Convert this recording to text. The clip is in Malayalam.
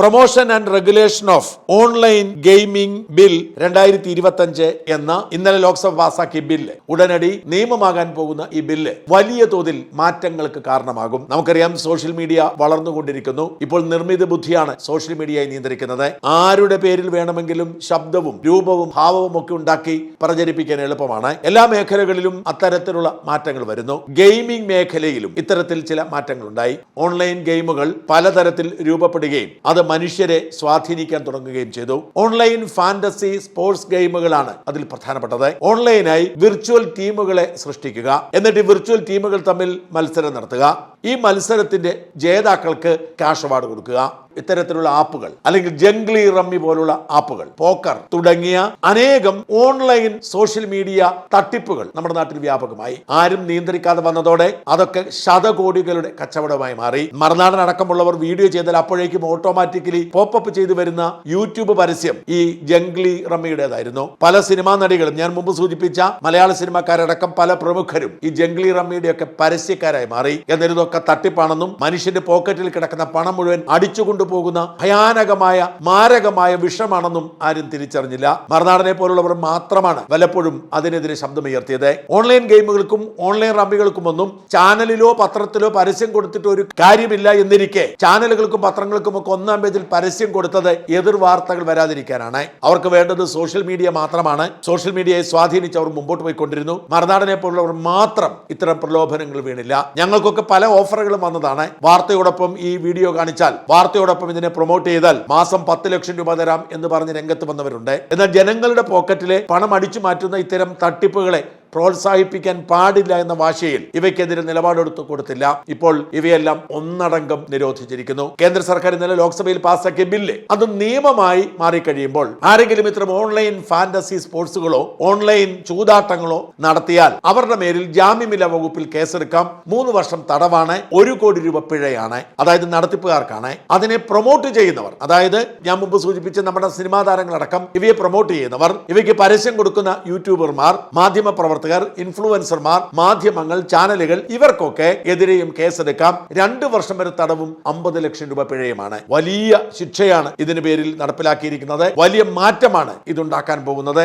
Promotion and regulation of online gaming bill രണ്ടായിരത്തി ഇരുപത്തി അഞ്ച് എന്ന ഇന്നലെ ലോക്സഭ പാസാക്കിയ ബില്ല്. ഉടനടി നിയമമാകാൻ പോകുന്ന ഈ ബില്ല് വലിയ തോതിൽ മാറ്റങ്ങൾക്ക് കാരണമാകും. നമുക്കറിയാം സോഷ്യൽ മീഡിയ വളർന്നുകൊണ്ടിരിക്കുന്നു. ഇപ്പോൾ നിർമ്മിത ബുദ്ധിയാണ് സോഷ്യൽ മീഡിയയെ നിയന്ത്രിക്കുന്നത്. ആരുടെ പേരിൽ വേണമെങ്കിലും ശബ്ദവും രൂപവും ഭാവവും ഒക്കെ ഉണ്ടാക്കി പ്രചരിപ്പിക്കാൻ എളുപ്പമാണ്. എല്ലാ മേഖലകളിലും അത്തരത്തിലുള്ള മാറ്റങ്ങൾ വരുന്നു. ഗെയിമിംഗ് മേഖലയിലും ഇത്തരത്തിൽ ചില മാറ്റങ്ങൾ ഉണ്ടായി ഓൺലൈൻ ഗെയിമുകൾ പലതരത്തിൽ രൂപപ്പെടുകയും അത് മനുഷ്യരെ സ്വാധീനിക്കാൻ തുടങ്ങുകയും ചെയ്തു. ഓൺലൈൻ ഫാന്റസി സ്പോർട്സ് ഗെയിമുകളാണ് അതിൽ പ്രധാനപ്പെട്ടത്. ഓൺലൈനായി വിർച്വൽ ടീമുകളെ സൃഷ്ടിക്കുക. എന്നിട്ട് വിർച്വൽ ടീമുകൾ തമ്മിൽ മത്സരം നടത്തുക. ഈ മത്സരത്തിന്റെ ജേതാക്കൾക്ക് കാഷ് അവാർഡ് കൊടുക്കുക. ഇത്തരത്തിലുള്ള ആപ്പുകൾ അല്ലെങ്കിൽ ജംഗ്ലി റമ്മി പോലുള്ള ആപ്പുകൾ പോക്കർ തുടങ്ങിയ അനേകം ഓൺലൈൻ സോഷ്യൽ മീഡിയ തട്ടിപ്പുകൾ നമ്മുടെ നാട്ടിൽ വ്യാപകമായി. ആരും നിയന്ത്രിക്കാതെ വന്നതോടെ അതൊക്കെ ശതകോടികളുടെ കച്ചവടമായി മാറി. മറുനാടൻ അടക്കമുള്ളവർ വീഡിയോ ചെയ്താൽ അപ്പോഴേക്കും ഓട്ടോമാറ്റിക്കലി പോപ്പപ്പ് ചെയ്തു വരുന്ന യൂട്യൂബ് പരസ്യം ഈ ജംഗ്ലി റമ്മിയുടേതായിരുന്നു. പല സിനിമാ നടികളും ഞാൻ മുമ്പ് സൂചിപ്പിച്ച മലയാള സിനിമാക്കാരടക്കം പല പ്രമുഖരും ഈ ജംഗ്ലി റമ്മിയുടെ ഒക്കെ പരസ്യക്കാരായി മാറി. എന്നിരുന്നൊക്കെ തട്ടിപ്പാണെന്നും മനുഷ്യന്റെ പോക്കറ്റിൽ കിടക്കുന്ന പണം മുഴുവൻ അടിച്ചു കൊണ്ടുപോകുന്ന ഭയാനകമായ മാരകമായ വിഷമാണെന്നും ആരും തിരിച്ചറിഞ്ഞില്ല. മറുനാടനെ പോലുള്ളവർ മാത്രമാണ് വല്ലപ്പോഴും അതിനെതിരെ ശബ്ദമുയർത്തിയത്. ഓൺലൈൻ ഗെയിമുകൾക്കും ഓൺലൈൻ റമ്മികൾക്കും ഒന്നും ചാനലിലോ പത്രത്തിലോ പരസ്യം കൊടുത്തിട്ട് ഒരു കാര്യമില്ല എന്നിരിക്കെ ചാനലുകൾക്കും പത്രങ്ങൾക്കും ഒക്കെ ഒന്നാം പേജിൽ പരസ്യം കൊടുത്തത് എതിർ വാർത്തകൾ വരാതിരിക്കാനാണ്. അവർക്ക് വേണ്ടത് സോഷ്യൽ മീഡിയ മാത്രമാണ്. സോഷ്യൽ മീഡിയയെ സ്വാധീനിച്ച് അവർ മുമ്പോട്ട് പോയിക്കൊണ്ടിരുന്നു. മറുനാടനെ പോലുള്ളവർ മാത്രം ഇത്തരം പ്രലോഭനങ്ങൾ വീണില്ല. ഞങ്ങൾക്കൊക്കെ പല ഓഫറുകളും വന്നതാണ്. വാർത്തയോടൊപ്പം ഈ വീഡിയോ കാണിച്ചാൽ വാർത്തയോടൊപ്പം ഇതിനെ പ്രൊമോട്ട് ചെയ്താൽ മാസം പത്ത് ലക്ഷം രൂപ തരാം എന്ന് പറഞ്ഞ് രംഗത്ത് വന്നവരുണ്ട്. എന്നാൽ ജനങ്ങളുടെ പോക്കറ്റിലെ പണം അടിച്ചു മാറ്റുന്ന ഇത്തരം തട്ടിപ്പുകളെ പ്രോത്സാഹിപ്പിക്കാൻ പാടില്ല എന്ന വാശയിൽ ഇവയ്ക്കെതിരെ നിലപാടെടുത്തു കൊടുത്തില്ല. ഇപ്പോൾ ഇവയെല്ലാം ഒന്നടങ്കം നിരോധിച്ചിരിക്കുന്നു. കേന്ദ്ര സർക്കാർ ഇന്നലെ ലോക്സഭയിൽ പാസാക്കിയ ബില്ല്. അത് നിയമമായി മാറിക്കഴിയുമ്പോൾ ആരെങ്കിലും ഇത്തരം ഓൺലൈൻ ഫാന്റസി സ്പോർട്സുകളോ ഓൺലൈൻ ചൂതാട്ടങ്ങളോ നടത്തിയാൽ അവരുടെ മേലിൽ ജാമ്യമില്ല വകുപ്പിൽ കേസെടുക്കാം. മൂന്ന് വർഷം തടവാണ് ഒരു കോടി രൂപ പിഴയാണ്. അതായത് നടത്തിപ്പുകാർക്കാണ്. അതിനെ പ്രൊമോട്ട് ചെയ്യുന്നവർ അതായത് ഞാൻ മുമ്പ് സൂചിപ്പിച്ച നമ്മുടെ സിനിമാ താരങ്ങളടക്കം ഇവയെ പ്രൊമോട്ട് ചെയ്യുന്നവർ ഇവയ്ക്ക് പരസ്യം കൊടുക്കുന്ന യൂട്യൂബർമാർ മാധ്യമ പ്രവർത്തകർ ഇൻഫ്ലുവൻസർമാർ മാധ്യമങ്ങൾ ചാനലുകൾ ഇവർക്കൊക്കെ എതിരെയും കേസെടുക്കാം. രണ്ട് വർഷം വരെ തടവും അമ്പത് ലക്ഷം രൂപ പിഴയുമാണ്. വലിയ ശിക്ഷയാണ് ഇതിന് പേരിൽ നടപ്പിലാക്കിയിരിക്കുന്നത്. വലിയ മാറ്റമാണ് ഇതുണ്ടാക്കാൻ പോകുന്നത്.